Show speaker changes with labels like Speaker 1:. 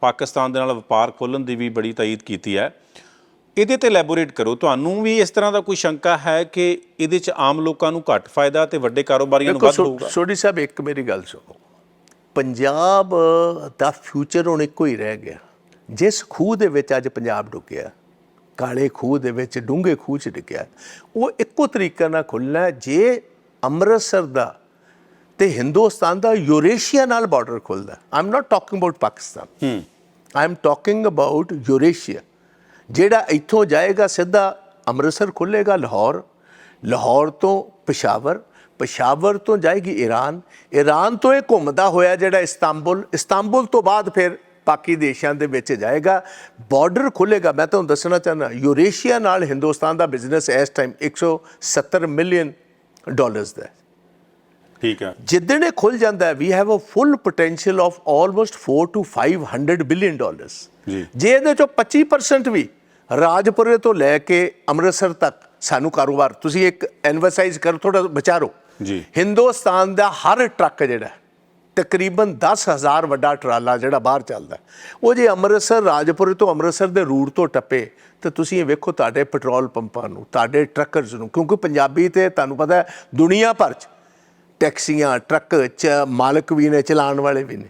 Speaker 1: ਪਾਕਿਸਤਾਨ ਦੇ ਨਾਲ ਵਪਾਰ ਖੋਲਣ ਦੀ ਵੀ ਬੜੀ ਤਾਇਦ ਕੀਤੀ ਹੈ। ਇਹਦੇ ਤੇ ਲੈਬੋਰੇਟ ਕਰੋ। ਤੁਹਾਨੂੰ ਵੀ ਇਸ ਤਰ੍ਹਾਂ ਦਾ ਕੋਈ ਸ਼ੰਕਾ ਹੈ ਕਿ ਇਹਦੇ ਚ ਆਮ ਲੋਕਾਂ ਨੂੰ ਘੱਟ ਫਾਇਦਾ ਤੇ ਵੱਡੇ ਕਾਰੋਬਾਰੀਆਂ ਨੂੰ ਵੱਧ ਹੋਊਗਾ?
Speaker 2: ਸੋਢੀ ਸਾਹਿਬ ਇੱਕ ਮੇਰੀ ਗੱਲ ਸੁਣੋ। ਪੰਜਾਬ ਦਾ ਫਿਊਚਰ ਹੁਣ ਇੱਕੋ ਹੀ ਰਹਿ ਗਿਆ। ਜਿਸ ਖੂਹ ਦੇ ਵਿੱਚ ਅੱਜ ਪੰਜਾਬ ਡੁੱਬਿਆ ਕਾਲੇ ਖੂਹ ਦੇ ਵਿੱਚ ਡੂੰਘੇ ਖੂਹ 'ਚ ਡਿੱਗਿਆ ਉਹ ਇੱਕੋ ਤਰੀਕੇ ਨਾਲ ਖੁੱਲਣਾ ਜੇ ਅੰਮ੍ਰਿਤਸਰ ਦਾ ਤੇ ਹਿੰਦੁਸਤਾਨ ਦਾ ਯੂਰੇਸ਼ੀਆ ਨਾਲ ਬਾਰਡਰ ਖੁੱਲਦਾ I am not talking about Pakistan. Am talking about Eurasia. ਜਿਹੜਾ ਇੱਥੋਂ ਜਾਏਗਾ ਸਿੱਧਾ ਅੰਮ੍ਰਿਤਸਰ ਖੁੱਲੇਗਾ ਲਾਹੌਰ। ਲਾਹੌਰ ਤੋਂ ਪਿਸ਼ਾਵਰ। ਪਿਸ਼ਾਵਰ ਤੋਂ ਜਾਏਗੀ ਈਰਾਨ। ਈਰਾਨ ਤੋਂ ਇਹ ਘੁੰਮਦਾ ਹੋਇਆ ਜਿਹੜਾ ਇਸਤਾਂਬੁਲ। ਇਸਤਾਂਬੁਲ ਤੋਂ ਬਾਅਦ ਫਿਰ ਬਾਕੀ ਦੇਸ਼ਾਂ ਦੇ ਵਿੱਚ ਜਾਏਗਾ। ਬਾਰਡਰ ਖੁੱਲੇਗਾ ਮੈਂ ਤੁਹਾਨੂੰ ਦੱਸਣਾ ਚਾਹੁੰਦਾ ਯੂਰੇਸ਼ੀਆ ਨਾਲ ਹਿੰਦੁਸਤਾਨ ਦਾ ਬਿਜ਼ਨਸ ਇਸ ਟਾਈਮ 170 ਮਿਲੀਅਨ ਡਾਲਰਸ ਦਾ ਹੈ।
Speaker 1: ਠੀਕ ਹੈ
Speaker 2: ਜਿੱਦਣ ਇਹ ਖੁੱਲ ਜਾਂਦਾ ਵੀ have a full potential of almost 4 two 500 billion dollars
Speaker 1: ਜੀ।
Speaker 2: ਜੇ ਇਹਦੇ ਚੋਂ 25% ਵੀ ਰਾਜਪੁਰੇ ਤੋਂ ਲੈ ਕੇ ਅੰਮ੍ਰਿਤਸਰ ਤੱਕ ਸਾਨੂੰ ਕਾਰੋਬਾਰ ਤੁਸੀਂ ਇੱਕ ਐਨਵਸਾਈਜ਼ ਕਰੋ ਥੋੜਾ ਵਿਚਾਰੋ
Speaker 1: ਜੀ।
Speaker 2: ਹਿੰਦੁਸਤਾਨ ਦਾ ਹਰ ਟਰੱਕ ਜਿਹੜਾ ਤਕਰੀਬਨ 10000 ਵੱਡਾ ਟਰਾਲਾ ਜਿਹੜਾ ਬਾਹਰ ਚੱਲਦਾ ਉਹ ਜੇ ਅੰਮ੍ਰਿਤਸਰ ਰਾਜਪੁਰੇ ਤੋਂ ਅੰਮ੍ਰਿਤਸਰ ਦੇ ਰੂਟ ਤੋਂ ਟੱਪੇ ਤੇ ਤੁਸੀਂ ਇਹ ਵੇਖੋ ਤੁਹਾਡੇ ਪੈਟਰੋਲ ਪੰਪਾਂ ਨੂੰ ਤੁਹਾਡੇ ਟਰੱਕਰਸ ਨੂੰ ਕਿਉਂਕਿ ਪੰਜਾਬੀ ਤੇ ਤੁਹਾਨੂੰ ਪਤਾ ਹੈ ਦੁਨੀਆ ਭਰ ਚ ਟੈਕਸੀਆਂ ਟਰੱਕ ਚ ਮਾਲਕ ਵੀ ਨੇ ਚਲਾਉਣ ਵਾਲੇ ਵੀ ਨੇ।